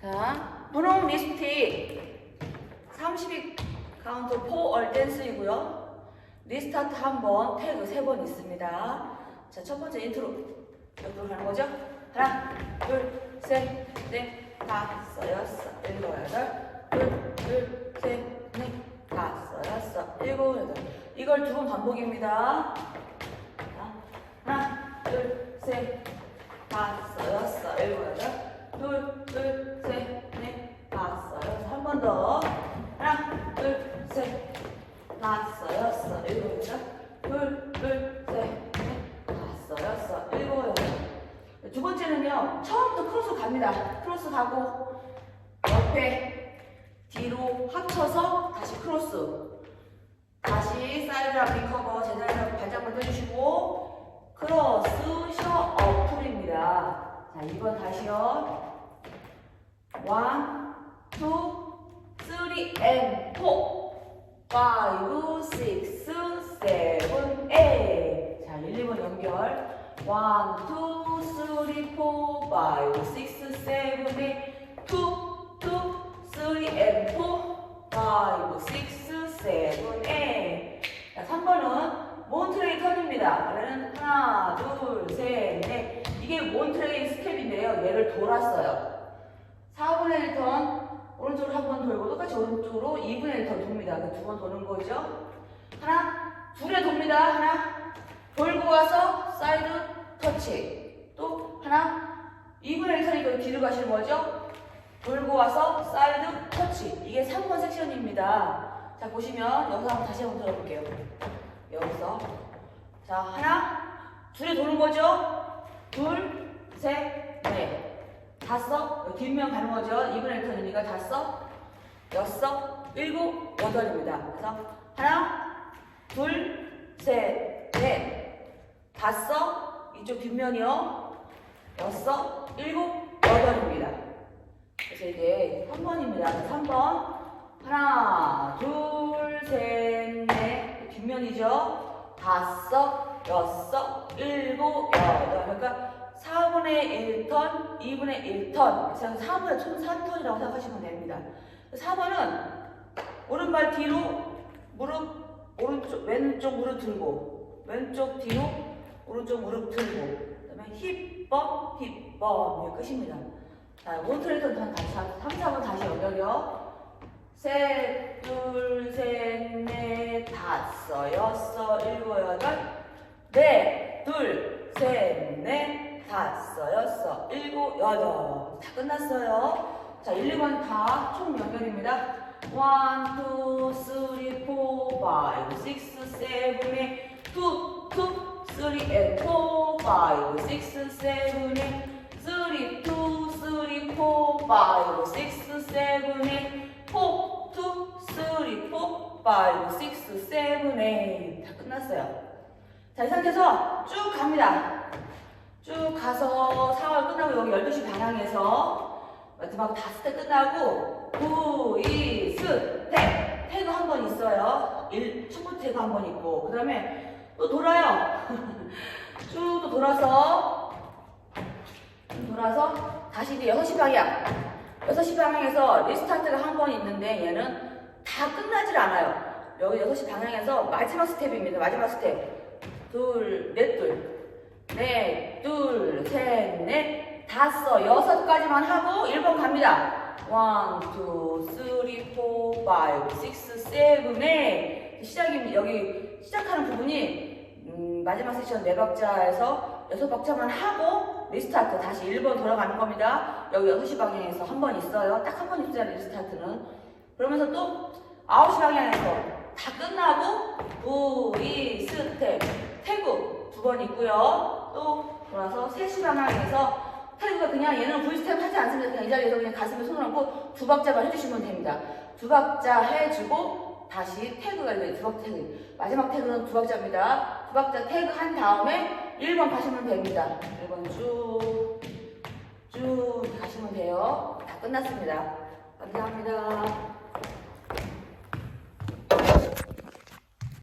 자, 분홍 립스틱 32 카운트 4 얼 댄스이고요. 리스타트 한 번, 태그 세 번 있습니다. 자, 첫 번째 인트로 옆으로 가는 거죠? 하나, 둘, 셋, 넷, 다섯, 여섯, 일곱, 여덟, 둘, 둘, 셋, 넷, 다섯, 여섯, 일곱, 여덟. 이걸 두 번 반복입니다. 자, 하나, 둘, 셋, 다섯, 여섯, 일곱, 여덟, 둘, 둘, 셋, 넷, 다섯, 여섯. 한 번 더. 하나, 둘, 셋, 다섯, 여섯, 일곱, 여덟, 둘, 둘, 셋, 넷, 다섯, 여섯, 일곱, 여덟. 두 번째는요, 처음부터 크로스 갑니다. 크로스 가고, 옆에, 뒤로 합쳐서 다시 크로스. 다시 사이드락 리커버 제자리로 발작만 해주시고, 크로스, 셔, 어플입니다. 자, 2번 다시요. 원, 투, 쓰리, 앤, 포. 파이브, 식스, 세븐, 에잇. 자, 1, 2번 연결. 원, 투, 쓰리, 포, 파이브, 식스, 세븐, 에잇. 투, 투, 쓰리, 앤, 포. 파이브, 식스, 세븐, 에잇. 자, 3번은 몬트레이 턴입니다. 그러면 하나, 둘, 셋, 넷. 이게 몬트레이 스텝인데요. 얘를 돌았어요. 4분의 1턴 오른쪽으로 한 번 돌고 똑같이 오른쪽으로 2분의 1턴 돕니다. 그 두 번 도는 거죠. 하나, 둘에 돕니다. 하나, 돌고 와서 사이드 터치. 또 하나, 2분의 1턴이고 뒤로 가시는 거죠. 돌고 와서 사이드 터치. 이게 3번 섹션입니다. 자, 보시면 여기서 한번 다시 한번 들어볼게요. 여기서. 자, 하나, 둘에 도는 거죠. 둘, 셋, 넷. 다섯, 뒷면 가는 거죠. 2분의 1턴이니까 다섯, 여섯, 일곱, 여덟입니다. 그래서 하나, 둘, 셋, 넷, 다섯, 이쪽 뒷면이요. 여섯, 일곱, 여덟입니다. 그래서 이게 3번입니다. 3번. 하나, 둘, 셋, 넷. 뒷면이죠. 다섯, 여섯, 일곱, 여덟. 그러니까 4분의 1턴, 2분의 1턴. 그래서 4분의 총 3턴이라고 생각하시면 됩니다. 4번은 오른발 뒤로 무릎, 오른쪽, 왼쪽 무릎 들고, 왼쪽 뒤로 오른쪽 무릎 들고, 그 다음에 힙범, 힙범. 이게 끝입니다. 자, 몬트레이턴 다시, 3, 4번 다시 연결이요. 셋, 둘, 셋, 넷, 다섯, 여섯, 일곱, 여덟, 넷, 둘, 셋, 넷, 다섯, 여섯, 일곱, 여덟. 다 끝났어요. 자, 1, 2번 다 총 연결입니다. 1, 2, 3, 4, 5, 6, 7, 8, 2, 2, 3, and 4, 5, 6, 7, 8, 3, 2, 3, 4, 5, 6, 7, 8, 4, 2, 3, 4, 5, 6, 7, 8. 다 끝났어요. 자, 이 상태에서 쭉 갑니다. 쭉 가서 4월 끝나고 여기 12시 방향에서 마지막 다섯 대 끝나고 구, 이, 스, 태 태그 한 번 있어요. 일, 첫 번째 태그 한 번 있고 그 다음에 또 돌아요. 쭉 또 돌아서 쭉 돌아서 다시 이제 6시 방향 6시 방향에서 리스타트가 한 번 있는데 얘는 다 끝나질 않아요. 여기 6시 방향에서 마지막 스텝입니다. 마지막 스텝 둘, 넷, 둘 넷, 둘, 셋, 넷, 다섯, 여섯 까지만 하고 1번 갑니다. 원, 투, 쓰리, 포, 파이브, 식스, 세븐, 넷. 시작입니다. 여기 시작하는 부분이 음, 마지막 세션 네 박자에서 여섯 박자만 하고 리스타트 다시 1번 돌아가는 겁니다. 여기 6시 방향에서 한 번 있어요. 딱 한 번 있어요, 리스타트는. 그러면서 또 9시 방향에서 다 끝나고 우리 스텝 태국 두 번 있고요. 또 돌아서 3시 방향에서 태국가 그냥 얘는 V스텝 하지 않습니다. 그냥 이 자리에서 그냥 가슴에 손을 얹고 두 박자만 해주시면 됩니다. 두 박자 해주고 다시 태그가 이제 두 박자 태그. 마지막 태그는 두 박자입니다. 두 박자 태그 한 다음에 1번 가시면 됩니다. 1번 쭉, 쭉 가시면 돼요. 다 끝났습니다. 감사합니다.